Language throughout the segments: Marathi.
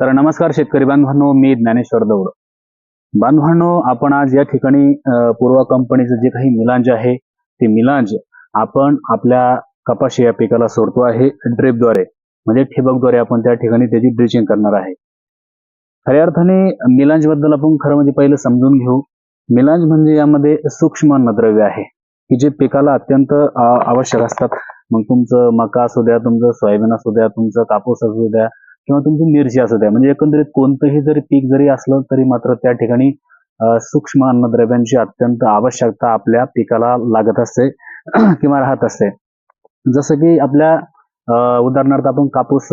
तर नमस्कार शेतकरी बांधवांनो मी ज्ञानेश्वर दौड. बांधवांनो आपण आज या ठिकाणी पूर्वा कंपनीचं जे काही मिलांज आहे ते मिलांज आपण आपल्या कपाशी या पिकाला सोडतो आहे ड्रिपद्वारे. म्हणजे ठिबकद्वारे आपण त्या ठिकाणी त्याची ड्रिचिंग करणार आहे. खऱ्या अर्थाने मिलांजबद्दल आपण खरं म्हणजे पहिलं समजून घेऊ. मिलांज म्हणजे यामध्ये सूक्ष्म अन्नद्रव्य आहे की जे पिकाला अत्यंत आवश्यक असतात. मग तुमचं मका असू द्या तुमचं सोयाबीन असू द्या तुमचं कापूस असू द्या किंवा तुमची मिरची असू द्या म्हणजे एकंदरीत कोणतंही जरी पीक जरी असलं तरी मात्र त्या ठिकाणी सूक्ष्म अन्नद्रव्यांची अत्यंत आवश्यकता आपल्या पिकाला लागत असते किंवा राहत असते. जसं की आपल्या अ, उदाहरणार्थ आपण कापूस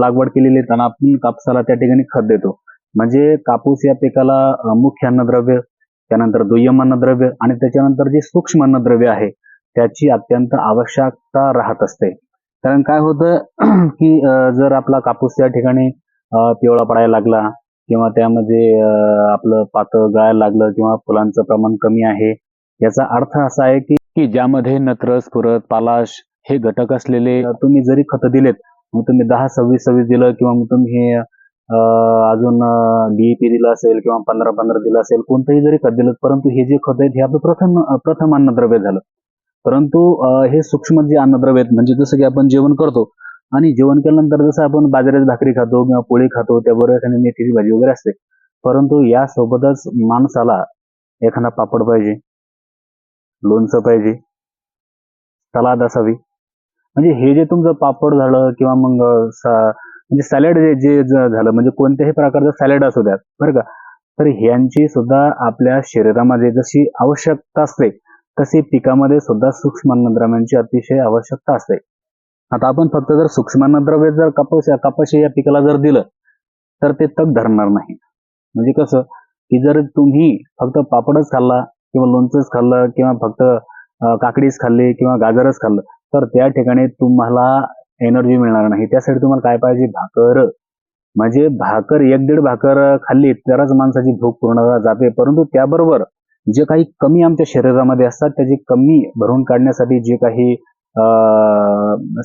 लागवड केलेली त्यांना आपण कापसाला त्या ठिकाणी खत देतो. म्हणजे कापूस या पिकाला मुख्य अन्नद्रव्य त्यानंतर दुय्यम अन्नद्रव्य आणि त्याच्यानंतर जे सूक्ष्म अन्नद्रव्य आहे त्याची अत्यंत आवश्यकता राहत असते. कारण काय होतं की जर आपला कापूस त्या ठिकाणी पिवळा पडायला लागला किंवा त्यामध्ये आपलं पातळ गळायला लागलं किंवा फुलांचं प्रमाण कमी आहे याचा अर्थ असा आहे की की ज्यामध्ये नत्र स्फुरत पालाश हे घटक असलेले तुम्ही जरी खतं दिलेत मग तुम्ही दहा सव्वीस सव्वीस दिलं किंवा मग तुम्ही हे अजून डीईपी दिलं असेल किंवा पंधरा पंधरा दिलं असेल कोणतंही जरी खत दिलं परंतु हे जे खत आहेत हे आपलं प्रथम प्रथम अन्नद्रव्य झालं. परंतु हे सूक्ष्म जे अन्नद्रव्य आहेत म्हणजे जसं की आपण जेवण करतो आणि जेवण केल्यानंतर जसं आपण बाजारात भाकरी खातो किंवा पोळी खातो त्याबरोबर एखादी मेथीची भाजी वगैरे असते. परंतु यासोबतच माणसाला एखादा पापड पाहिजे लोणचं पाहिजे सलाद असावी. म्हणजे हे जे तुमचं पापड झालं किंवा मग म्हणजे सॅलड जे जे झालं म्हणजे कोणत्याही प्रकारचं सॅलड असू द्यात बरं का? तर ह्यांची सुद्धा आपल्या शरीरामध्ये जशी आवश्यकता असते तशी पिकामध्ये सुद्धा सूक्ष्म अन्नद्रव्यांची अतिशय आवश्यकता असते. आता आपण फक्त जर सूक्ष्म अन्नद्रव्य जर कापूस कपाशी या पिकाला जर दिलं तर ते तग धरणार नाही. म्हणजे कसं की जर तुम्ही फक्त पापडच खाल्ला किंवा लोणचंच खाल्लं किंवा फक्त काकडीच खाल्ली किंवा गाजरच खाल्लं तर त्या ठिकाणी तुम्हाला एनर्जी मिळणार नाही. त्यासाठी तुम्हाला काय पाहिजे? भाकर. म्हणजे भाकर एक दीड भाकर खाल्ली तरच माणसाची भूक पूर्ण जाते. परंतु त्याबरोबर जे काही कमी आमच्या शरीरामध्ये असतात त्याची कमी भरून काढण्यासाठी जे काही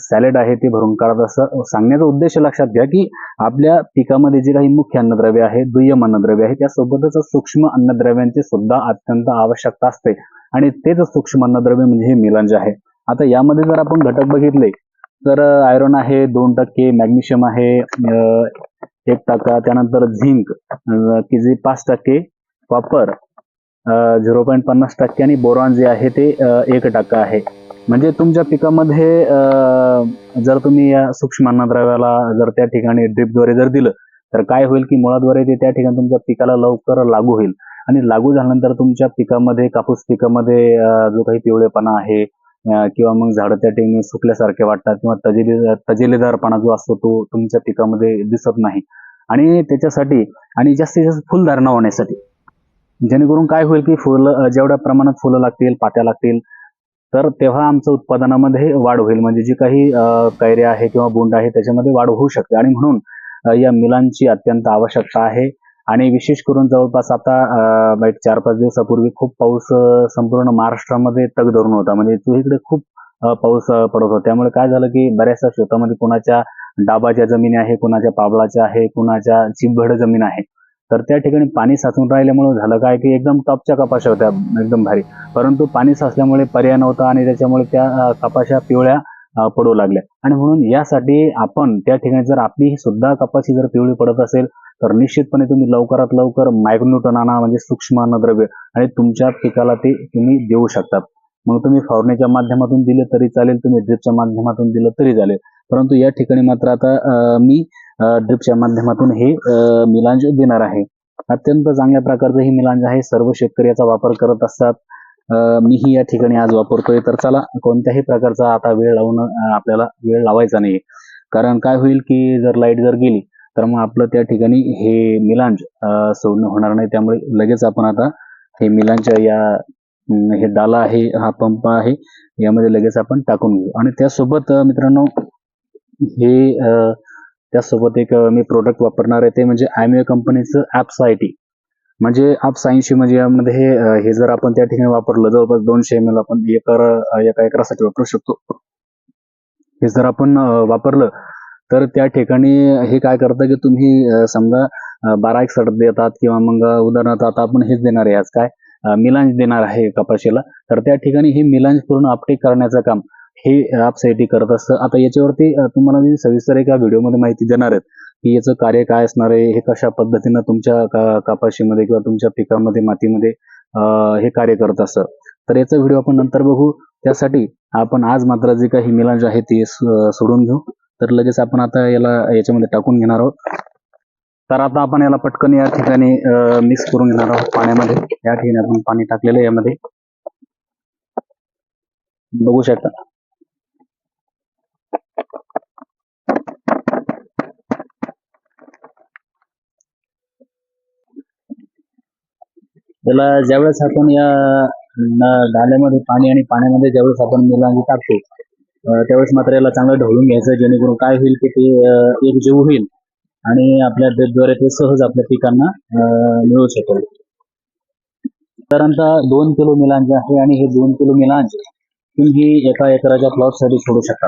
सॅलेड आहे ते भरून काढत असं सांगण्याचा उद्देश लक्षात घ्या की आपल्या पिकामध्ये जे काही मुख्य अन्नद्रव्य आहे दुय्यम अन्नद्रव्य आहे त्यासोबतच सूक्ष्म अन्नद्रव्यांची सुद्धा अत्यंत आवश्यकता असते. आणि तेच सूक्ष्म अन्नद्रव्य म्हणजे हे मिलांज आहे. आता यामध्ये जर आपण घटक बघितले तर आयरन आहे दोन टक्के मॅग्नेशियम आहे एक टक्का त्यानंतर झिंक की जे पाच टक्के कॉपर झिरो पॉईंट पन्नास टक्के आणि बोरॉन जे आहे ते एक टक्का आहे. म्हणजे तुमच्या पिकामध्ये जर तुम्ही या सूक्ष्म अन्नद्रव्याला जर त्या ठिकाणी ड्रिपद्वारे जर दिलं तर काय होईल की मुळाद्वारे ते त्या ठिकाणी तुमच्या पिकाला लवकर लागू होईल. आणि लागू झाल्यानंतर तुमच्या पिकामध्ये कापूस पिकामध्ये जो काही पिवळेपणा आहे किंवा मग झाडं त्या ठिकाणी सुकल्यासारखे वाटतात किंवा तजेली तजेलेदारपणा जो असतो तो तुमच्या पिकामध्ये दिसत नाही. आणि त्याच्यासाठी आणि जास्तीत जास्त फुलधारणा होण्यासाठी जेणेकरून काय होईल की फुलं जेवढ्या प्रमाणात फुलं लागतील पात्या लागतील तर तेव्हा आमचं उत्पादनामध्ये वाढ होईल. म्हणजे जी काही कैऱ्या आहे किंवा बोंड आहे त्याच्यामध्ये वाढ होऊ शकते. आणि म्हणून या मिलांची अत्यंत आवश्यकता आहे. आणि विशेष करून जवळपास आता चार पाच दिवसापूर्वी खूप पाऊस संपूर्ण महाराष्ट्रामध्ये तग धरून होता. म्हणजे तो इकडे खूप पाऊस पडत होता. त्यामुळे काय झालं की बऱ्याचशा शेतामध्ये कुणाच्या डाबाच्या जमिनी आहे कुणाच्या पाबळाच्या आहे कुणाच्या चिबघड जमीन आहे. तर त्या ठिकाणी पाणी साचून राहिल्यामुळे झालं काय की एकदम टॉपच्या कपाशा होत्या एकदम भारी. परंतु पाणी साचल्यामुळे पर्याय नव्हता आणि त्याच्यामुळे त्या कपाशा पिवळ्या पडू लागल्या. आणि म्हणून यासाठी आपण त्या ठिकाणी जर आपली सुद्धा कपाशी जर पिवळी पडत असेल तर निश्चितपणे तुम्ही लवकरात लवकर मायग्न्यूटन आणा म्हणजे सूक्ष्म अन्नद्रव्य आणि तुमच्या पिकाला ते तुम्ही देऊ शकतात. मग तुम्ही फवारणीच्या माध्यमातून दिले तरी चालेल तुम्ही ड्रिपच्या माध्यमातून दिलं तरी चालेल. परंतु या ठिकाणी मात्र आता मी ड्रिपच्या माध्यमातून हे मिलांज देणार आहे. अत्यंत चांगल्या प्रकारचं हे मिलांज आहे. सर्व शेतकरी याचा वापर करत असतात. मीही या ठिकाणी आज वापरतोय. तर चला कोणत्याही प्रकारचा आता वेळ लावून आपल्याला वेळ लावायचा नाही कारण काय होईल की जर लाइट जर गेली तर मग आपलं त्या ठिकाणी हे मिलांज सोडणं होणार नाही. त्यामुळे लगेच आपण आता हे मिलांज या हे डाला आहे हा पंप आहे यामध्ये लगेच आपण टाकून घेऊ. आणि त्यासोबत मित्रांनो हे त्यासोबत एक मी प्रोडक्ट वापरणार आहे ते म्हणजे ॲम्युए कंपनीचं ॲप्स आय टी म्हणजे ॲप्स ऐंशी म्हणजे यामध्ये हे हे जर आपण त्या ठिकाणी वापरलं जवळपास दोनशे एम एल आपण एकर एका एकरासाठी वापरू शकतो. हे जर आपण वापरलं तर त्या ठिकाणी हे काय करतं की तुम्ही समजा बारा एक सड देतात किंवा मग उदाहरणार्थ आता आपण हेच देणार आहे आज काय मिलांज देणार आहे कपाशीला तर त्या ठिकाणी हे मिलांज पूर्ण अपटेक करण्याचं काम हे ॲपसाईटी करत असतं. आता याच्यावरती तुम्हाला मी सविस्तर एका व्हिडिओमध्ये माहिती देणार आहेत की याचं कार्य काय असणार आहे हे कशा पद्धतीनं तुमच्या का- कपाशीमध्ये किंवा तुमच्या पिकामध्ये मातीमध्ये हे कार्य करत असतं. तर याचा व्हिडिओ आपण नंतर बघू. त्यासाठी आपण आज मात्र जे काही मिलांज आहे ते सोडून घेऊ. तर लगेच आपण आता याला याच्यामध्ये टाकून घेणार आहोत. तर आता आपण याला पटकन या ठिकाणी मिक्स करून घेणार आहोत पाण्यामध्ये. या ठिकाणी आपण पाणी टाकलेलं यामध्ये. बघू शकता. त्याला ज्यावेळेस आपण या न- डाल्यामध्ये पाणी आणि पाण्यामध्ये ज्यावेळेस आपण मिलांगी टाकतो त्यावेळेस मात्र याला चांगलं ढवळून घ्यायचं जेणेकरून काय होईल की ते एक जीव होईल आणि आपल्या ड्रिपद्वारे ते सहज आपल्या पिकांना अं, मिळू शकेल. साधारणतः दोन किलो मिलांज आहे आणि हे दोन किलो मिलांज तुम्ही एका एकराच्या प्लॉटसाठी सोडू शकता.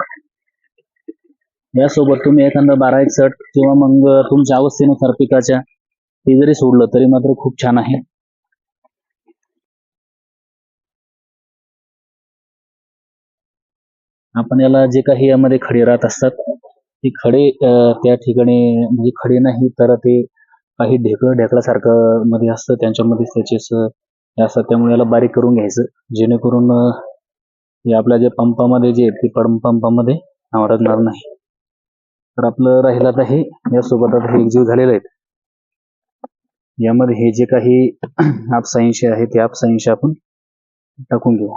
यासोबत तुम्ही एखादा बारा एकसठ किंवा मग तुमच्या अवस्थेनुसार पिकाच्या ते जरी सोडलं तरी मात्र खूप छान आहे. आपण याला जे काही यामध्ये खडे राहत असतात ते खडे त्या ठिकाणी म्हणजे खडे नाही तर ते काही ढेकळ ढेकळासारखं मध्ये असतं त्यांच्यामध्ये त्याचे हे असतात. त्यामुळे याला बारीक करून घ्यायचं जेणेकरून हे आपल्या जे पंपामध्ये जे आहे ते पंपामध्ये आवडणार नाही. तर आपलं राहिलं आता हे. यासोबत आता हे एकजीव झालेले आहेत. यामध्ये हे जे काही आपसाऐंशी आहे ते आपसाऐंशी आपण टाकून घेऊ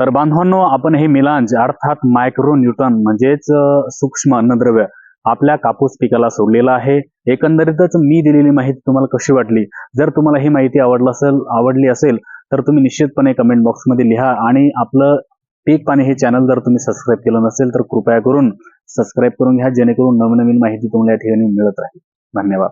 तर बांधवांनो आपण हे मिलांज अर्थात मायक्रो न्यूटन म्हणजेच सूक्ष्म अन्नद्रव्य आपल्या कापूस पिकाला सोडलेला आहे. एकंदरीतच मी दिलेली माहिती तुम्हाला कशी वाटली? जर तुम्हाला ही माहिती आवडला असेल आवडली असेल तर तुम्ही निश्चितपणे कमेंट बॉक्समध्ये लिहा आणि आपलं पीक पाणी हे चॅनल जर तुम्ही सबस्क्राईब केलं नसेल तर कृपया करून सबस्क्राईब करून घ्या जेणेकरून नवनवीन माहिती तुम्हाला या ठिकाणी मिळत राहील. धन्यवाद.